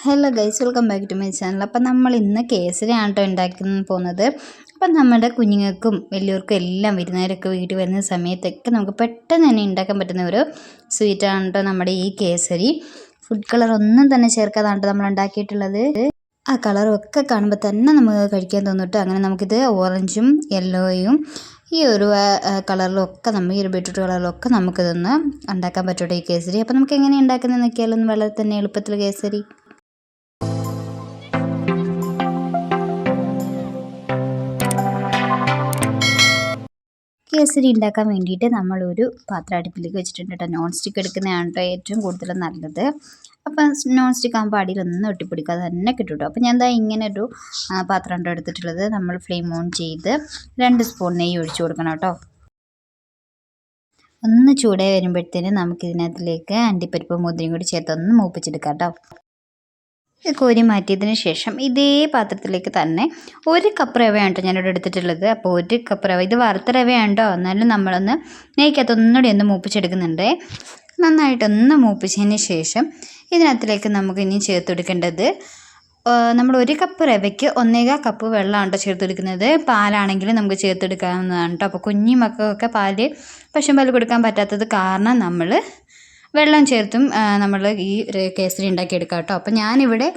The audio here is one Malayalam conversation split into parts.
Hello guys welcome back to my channel അപ്പം നമ്മൾ ഇന്ന് കേസരിയാണ് കേട്ടോ ഉണ്ടാക്കി പോകുന്നത്. അപ്പം നമ്മുടെ കുഞ്ഞുങ്ങൾക്കും വലിയവർക്കും എല്ലാം വിരുന്നേരൊക്കെ വീട്ടിൽ വരുന്ന സമയത്തൊക്കെ നമുക്ക് പെട്ടെന്ന് തന്നെ ഉണ്ടാക്കാൻ പറ്റുന്ന ഒരു സ്വീറ്റാണ് കേട്ടോ നമ്മുടെ ഈ കേസരി. ഫുഡ് കളർ ഒന്നും തന്നെ ചേർക്കാതാണ് നമ്മൾ ഉണ്ടാക്കിയിട്ടുള്ളത്. ആ കളറും ഒക്കെ കാണുമ്പോൾ തന്നെ നമുക്ക് കഴിക്കാൻ തോന്നിട്ട്. അങ്ങനെ നമുക്കിത് ഓറഞ്ചും യെല്ലോയും ഈ ഒരു കളറിലൊക്കെ നമ്മൾ ഈ ഒരു ബീട്രൂട്ട് കളറിലൊക്കെ നമുക്കിതൊന്ന് ഉണ്ടാക്കാൻ പറ്റൂട്ടോ ഈ കേസരി. അപ്പോൾ നമുക്ക് എങ്ങനെ ഉണ്ടാക്കുന്നത് നോക്കിയാലൊന്ന് വളരെ തന്നെ എളുപ്പത്തിൽ കേസരി. കേസരി ഉണ്ടാക്കാൻ വേണ്ടിയിട്ട് നമ്മളൊരു പാത്രം അടുപ്പിലേക്ക് വെച്ചിട്ടുണ്ട് കേട്ടോ. നോൺ സ്റ്റിക്ക് എടുക്കുന്നതാണ് കേട്ടോ ഏറ്റവും കൂടുതൽ നല്ലത്. അപ്പം നോൺ സ്റ്റിക്ക് ആകുമ്പോൾ അടിയിലൊന്നും ഒട്ടിപ്പിടിക്കാതെ തന്നെ കിട്ടും കേട്ടോ. അപ്പം ഞാൻ എന്താ ഇങ്ങനെ ഒരു പാത്രം ഉണ്ടോ എടുത്തിട്ടുള്ളത്. നമ്മൾ ഫ്ലെയിം ഓൺ ചെയ്ത് രണ്ട് സ്പൂൺ നെയ്യ് ഒഴിച്ചു കൊടുക്കണം കേട്ടോ. ഒന്ന് ചൂടായി വരുമ്പോഴത്തേനും നമുക്കിതിനകത്തിലേക്ക് അണ്ടിപ്പരിപ്പ് മുതിരിയും കൂടി ചേർത്ത് ഒന്ന് മൂപ്പിച്ചെടുക്കാം കേട്ടോ. കോരി മാറ്റിയതിന് ശേഷം ഇതേ പാത്രത്തിലേക്ക് തന്നെ ഒരു കപ്പ് റവയാണ് കേട്ടോ ഞാനിവിടെ എടുത്തിട്ടുള്ളത്. അപ്പോൾ ഒരു കപ്പ് റവ ഇത് വറുത്ത റവയാണ്ടോ എന്നാലും നമ്മളൊന്ന് നെയ്ക്കകത്ത് ഒന്നുകൂടി ഒന്ന് മൂപ്പിച്ചെടുക്കുന്നുണ്ട്. നന്നായിട്ടൊന്ന് മൂപ്പിച്ചതിന് ശേഷം ഇതിനകത്തിലേക്ക് നമുക്ക് ഇനി ചേർത്ത് കൊടുക്കേണ്ടത് നമ്മൾ ഒരു കപ്പ് റവയ്ക്ക് ഒന്നേകാ കപ്പ് വെള്ളമാണ് കേട്ടോ ചേർത്തെടുക്കുന്നത് പാലാണെങ്കിലും നമുക്ക് ചേർത്തെടുക്കാവുന്നതാണ് കേട്ടോ അപ്പോൾ കുഞ്ഞു മക്കൾക്കൊക്കെ പാൽ പശുമ്പാൽ കൊടുക്കാൻ പറ്റാത്തത് കാരണം നമ്മൾ വെള്ളം ചേർത്തും നമ്മൾ ഈ കേസരി ഉണ്ടാക്കിയെടുക്കാം കേട്ടോ അപ്പോൾ ഞാനിവിടെ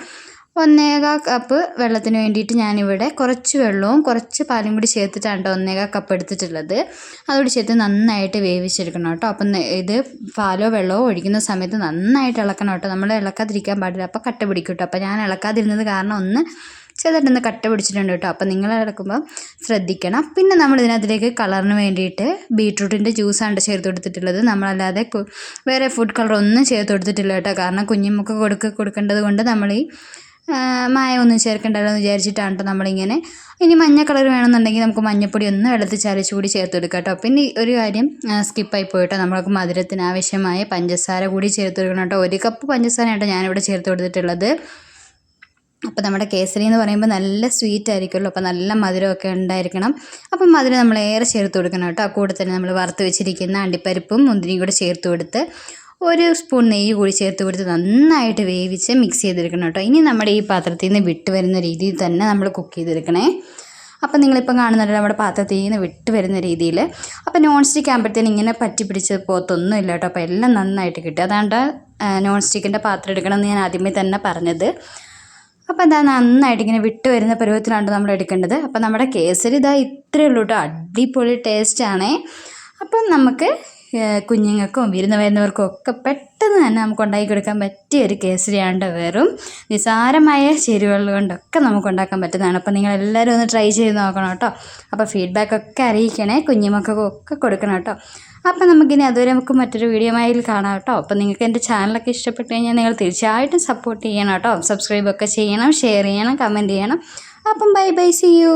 ഒന്നേകാൽ കപ്പ് വെള്ളത്തിന് വേണ്ടിയിട്ട് ഞാനിവിടെ കുറച്ച് വെള്ളവും കുറച്ച് പാലും കൂടി ചേർത്തിട്ടാണ് ഒന്നേകാൽ കപ്പ് എടുത്തിട്ടുള്ളത്. അതുകൂടി ചേർത്ത് നന്നായിട്ട് വേവിച്ചെടുക്കണം കേട്ടോ. അപ്പം ഇത് പാലോ വെള്ളമോ ഒഴിക്കുന്ന സമയത്ത് നന്നായിട്ട് ഇളക്കണം കേട്ടോ. നമ്മൾ ഇളക്കാതിരിക്കാൻ പാടില്ല. അപ്പോൾ കട്ട പിടിക്കും കേട്ടോ. അപ്പോൾ ഞാൻ ഇളക്കാതിരുന്നത് കാരണം ഒന്ന് ചെറുതായിട്ടൊന്ന് കട്ട പിടിച്ചിട്ടുണ്ട് കേട്ടോ. അപ്പോൾ നിങ്ങൾ കിടക്കുമ്പോൾ ശ്രദ്ധിക്കണം. പിന്നെ നമ്മൾ ഇതിനകത്തിലേക്ക് കളറിന് വേണ്ടിയിട്ട് ബീട്രൂട്ടിന്റെ ജ്യൂസാണ് ചേർത്ത് കൊടുത്തിട്ടുള്ളത്. നമ്മളല്ലാതെ വേറെ ഫുഡ് കളർ ഒന്നും ചേർത്ത് കൊടുത്തിട്ടില്ല കേട്ടോ. കാരണം കുഞ്ഞുമൊക്കെ കൊടുക്ക കൊടുക്കേണ്ടത് കൊണ്ട് നമ്മൾ ഈ മായ ഒന്നും ചേർക്കണ്ടല്ലോ എന്ന് വിചാരിച്ചിട്ടാണ് കേട്ടോ നമ്മളിങ്ങനെ. ഇനി മഞ്ഞ കളർ വേണമെന്നുണ്ടെങ്കിൽ നമുക്ക് മഞ്ഞപ്പൊടി ഒന്ന് വെള്ളത്തിൽ ചരച്ച് കൂടി ചേർത്ത് കൊടുക്കാം കേട്ടോ. പിന്നെ ഒരു കാര്യം സ്കിപ്പായി പോയിട്ടോ നമ്മൾക്ക് മധുരത്തിന് ആവശ്യമായ പഞ്ചസാര കൂടി ചേർത്ത് കൊടുക്കണം കേട്ടോ. ഒരു കപ്പ് പഞ്ചസാര കേട്ടോ ഞാനിവിടെ ചേർത്ത് കൊടുത്തിട്ടുള്ളത്. അപ്പോൾ നമ്മുടെ കേസരി എന്ന് പറയുമ്പോൾ നല്ല സ്വീറ്റ് ആയിരിക്കുമല്ലോ. അപ്പോൾ നല്ല മധുരമൊക്കെ ഉണ്ടായിരിക്കണം. അപ്പം മധുരം നമ്മൾ ഏറെ ചേർത്ത് കൊടുക്കണം കേട്ടോ. കൂടെ തന്നെ നമ്മൾ വറുത്ത് വെച്ചിരിക്കുന്ന അണ്ടിപ്പരിപ്പും മുന്തിരിയും കൂടെ ചേർത്ത് കൊടുത്ത് ഒരു സ്പൂൺ നെയ്യ് കൂടി ചേർത്ത് കൊടുത്ത് നന്നായിട്ട് വേവിച്ച് മിക്സ് ചെയ്തെടുക്കണം കേട്ടോ. ഇനി നമ്മുടെ ഈ പാത്രത്തിൽ നിന്ന് വിട്ട് വരുന്ന രീതിയിൽ തന്നെ നമ്മൾ കുക്ക് ചെയ്തെടുക്കണേ. അപ്പം നിങ്ങളിപ്പം കാണുന്നുണ്ട് നമ്മുടെ പാത്രത്തിൽ നിന്ന് വിട്ട് വരുന്ന രീതിയിൽ. അപ്പം നോൺ സ്റ്റിക്ക് ആകുമ്പോഴത്തേന് ഇങ്ങനെ പറ്റി പിടിച്ച് പോത്തൊന്നും ഇല്ല കേട്ടോ. അപ്പോൾ എല്ലാം നന്നായിട്ട് കിട്ടും. അതാണ്ട് നോൺ സ്റ്റിക്കിന്റെ പാത്രം എടുക്കണം എന്ന് ഞാൻ ആദ്യമേ തന്നെ പറഞ്ഞത്. അപ്പോൾ എന്താ നന്നായിട്ട് ഇങ്ങനെ വിട്ട് വരുന്ന പരുവത്തിലാണ് നമ്മൾ എടുക്കേണ്ടത്. അപ്പോൾ നമ്മുടെ കേസരി ഇതാ ഇത്രയേ ഉള്ളൂ കേട്ടോ അടിപൊളി ടേസ്റ്റാണേ അപ്പം നമുക്ക് കുഞ്ഞുങ്ങൾക്കും വിരുന്ന് വരുന്നവർക്കും ഒക്കെ പെട്ടെന്ന് തന്നെ നമുക്ക് ഉണ്ടാക്കി കൊടുക്കാൻ പറ്റിയ ഒരു കേസരിയാണ് വെറും നിസാരമായ ചേരുവകൾ കൊണ്ടൊക്കെ നമുക്ക് ഉണ്ടാക്കാൻ പറ്റുന്നതാണ്. അപ്പോൾ നിങ്ങൾ എല്ലാവരും ഒന്ന് ട്രൈ ചെയ്ത് നോക്കണം കേട്ടോ അപ്പോൾ ഫീഡ്ബാക്ക് അറിയിക്കണേ കുഞ്ഞുമക്കൾക്കൊക്കെ കൊടുക്കണം കേട്ടോ അപ്പം നമുക്കിനി അതുവരെ നമുക്ക് മറ്റൊരു വീഡിയോയിൽ കാണാം കേട്ടോ. അപ്പം നിങ്ങൾക്ക് എന്റെ ചാനലൊക്കെ ഇഷ്ടപ്പെട്ടു കഴിഞ്ഞാൽ നിങ്ങൾ തീർച്ചയായിട്ടും സപ്പോർട്ട് ചെയ്യണം കേട്ടോ. സബ്സ്ക്രൈബ് ഒക്കെ ചെയ്യണം ഷെയർ ചെയ്യണം കമന്റ് ചെയ്യണം. അപ്പം ബൈ ബൈ സി യു